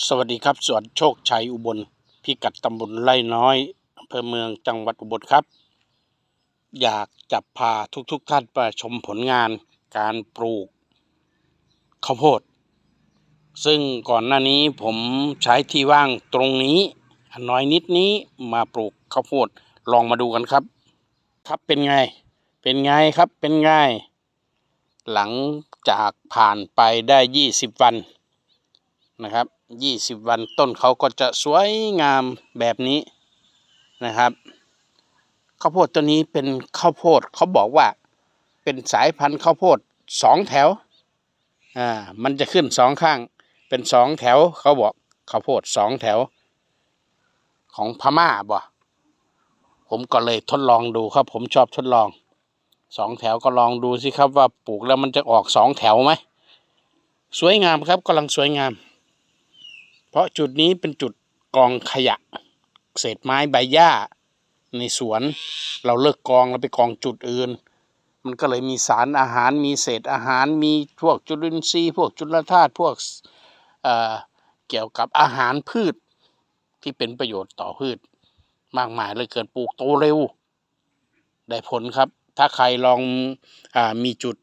สวัสดีครับ สวนโชคชัยอุบลพิกัดตำบลไร่น้อยอำเภอเมืองจังหวัดอุบลครับ อยากจะพาทุกๆทท่านไปชมผลงานการปลูกข้าวโพด ซึ่งก่อนหน้านี้ผมใช้ที่ว่างตรงนี้นน้อยนิดนี้มาปลูกข้าวโพดลองมาดูกันครับ ครับเป็นไง เป็นไงครับเป็นไง หลังจากผ่านไปได้ 20 วันนะครับ 20วันต้นเขาก็จะสวยงามแบบนี้นะครับข้าวโพดตัวนี้เป็นข้าวโพดเขาบอกว่าเป็นสายพันธุ์ข้าวโพดสองแถวอ่ามันจะขึ้นสองข้าง เป็นสองแถวเขาบอกข้าวโพดสองแถว ของพม่าบ่ผมก็เลยทดลองดูครับ ผมชอบทดลองสองแถวก็ลองดูสิครับว่าปลูกแล้วมันจะออกสองแถวไหมสวยงามครับกำลังสวยงาม เพราะจุดนี้เป็นจุดกองขยะ เศษไม้ใบหญ้า ในสวน เราเลิกกองเราไปกองจุดอื่น มันก็เลยมีสารอาหารมีเศษอาหารมีพวกจุลินทรีย์พวกจุลธาตุพวกเอ่อเกี่ยวกับอาหารพืชที่เป็นประโยชน์ต่อพืช มากมายเลยเกินปลูกโตเร็ว ได้ผลครับ ถ้าใครลองอมีจุด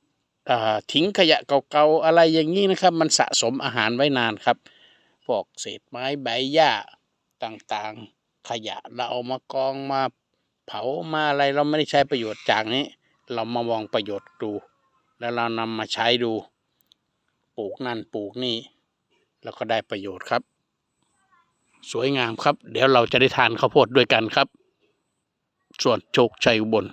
ทิ้งขยะเก่าๆอะไรอย่างนี้นะครับ มันสะสมอาหารไว้นานครับ วกเศษไม้ใบหญ้าต่างๆ ขยะเราเอามากองมาเผามาอะไรเราไม่ได้ใช้ประโยชน์จากนี้ เรามามองประโยชน์ดู แล้วเรานำมาใช้ดู ปลูกนั่นปลูกนี่ แล้วก็ได้ประโยชน์ครับ สวยงามครับ เดี๋ยวเราจะได้ทานข้าวโพดด้วยกันครับ ส่วนโชคชัยอุบล